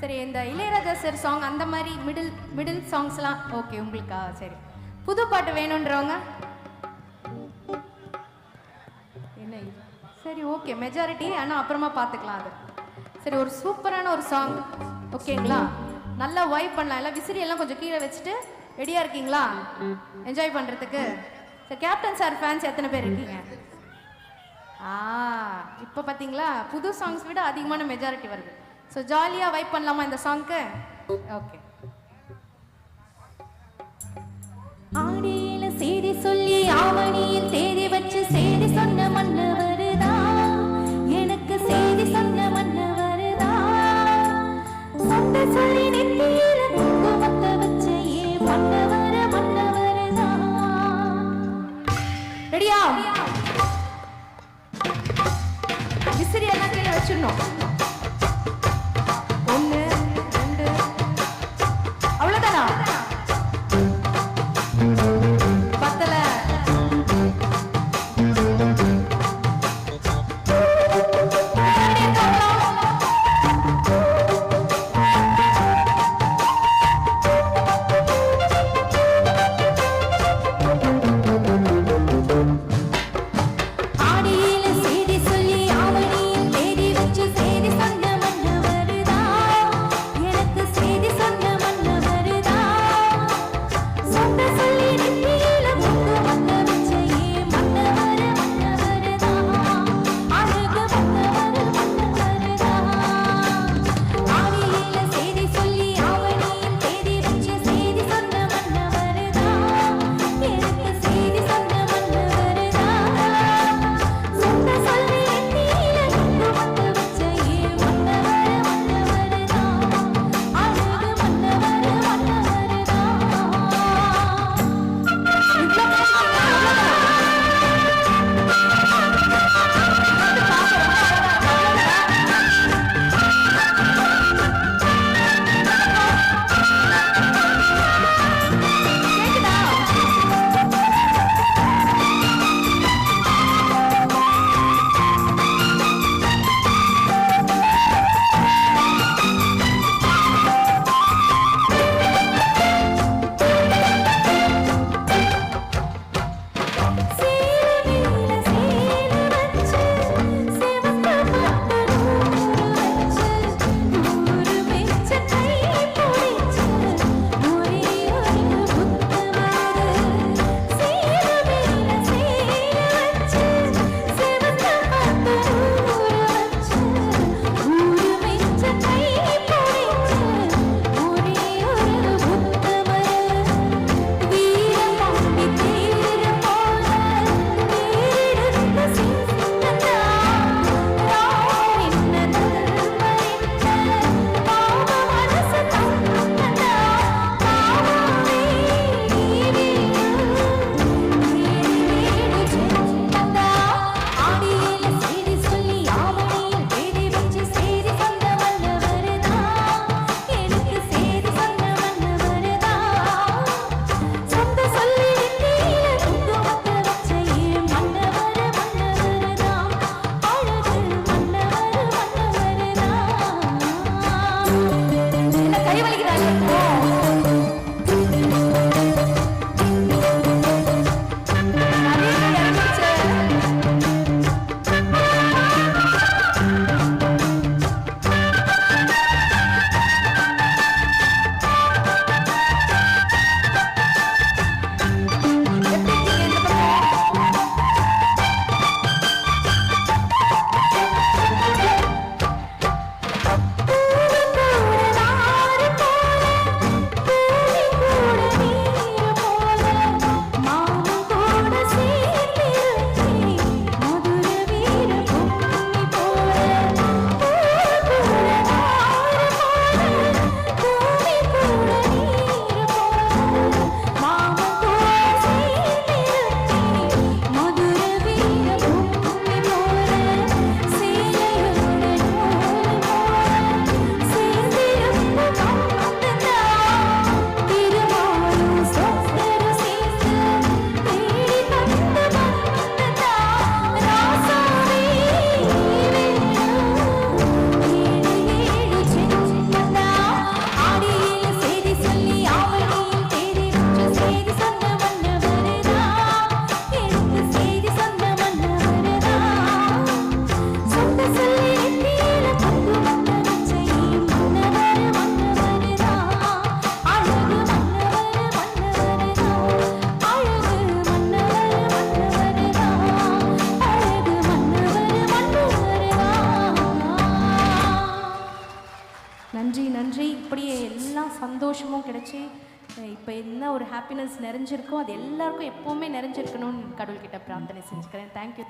சரி இந்த Ilaiyaraaja sir song அந்த மாதிரி மிடில் மிடில் சாங்ஸ்லாம் ஓகே உங்களுக்கா? சரி. புது பாட்டு வேணுன்றவங்க? என்ன சரி ஓகே மெஜாரிட்டி ஆனால் அப்புறமா பார்த்துக்கலாம் அது. சரி ஒரு சூப்பரான ஒரு சாங் ஓகேங்களா நல்லா வைப் பண்ணலாம். எல்லாம் விசிறி எல்லாம் கொஞ்சம் கீழே வச்சுட்டு ரெடியாக இருக்கீங்களா? என்ஜாய் பண்ணுறதுக்கு சரி கேப்டன் சார் ஃபேன்ஸ் எத்தனை பேர் இருக்கீங்க? ஆ இப்போ பார்த்தீங்களா புது சாங்ஸ் விட அதிகமான மெஜாரிட்டி வருது. ஸோ ஜாலியாக வைப் பண்ணலாமா இந்த சாங்க்கு ஓகே ஆடியில செய்தி சொல்லி ஆவணியில் தேதி வச்சு செய்தி சொன்ன மண்ணு வருதா எனக்கு செய்தி சொன்ன மண்ணு வருதா சொந்த சொல்லி நெத்தியில குங்குமத்தை வச்சு ஏன் பண்ண வர மண்ண வருதா ரெடியா விசிறி எல்லாம் கீழே வச்சிடணும். நன்றி நன்றி. இப்படியே எல்லா சந்தோஷமும் கிடச்சி இப்போ என்ன ஒரு ஹாப்பினஸ் நிறைஞ்சிருக்கோ அது எல்லாருக்கும் எப்போவுமே நிறைஞ்சிருக்கணும்னு கடவுள்கிட்ட பிரார்த்தனை செஞ்சுக்கிறேன். தேங்க்யூ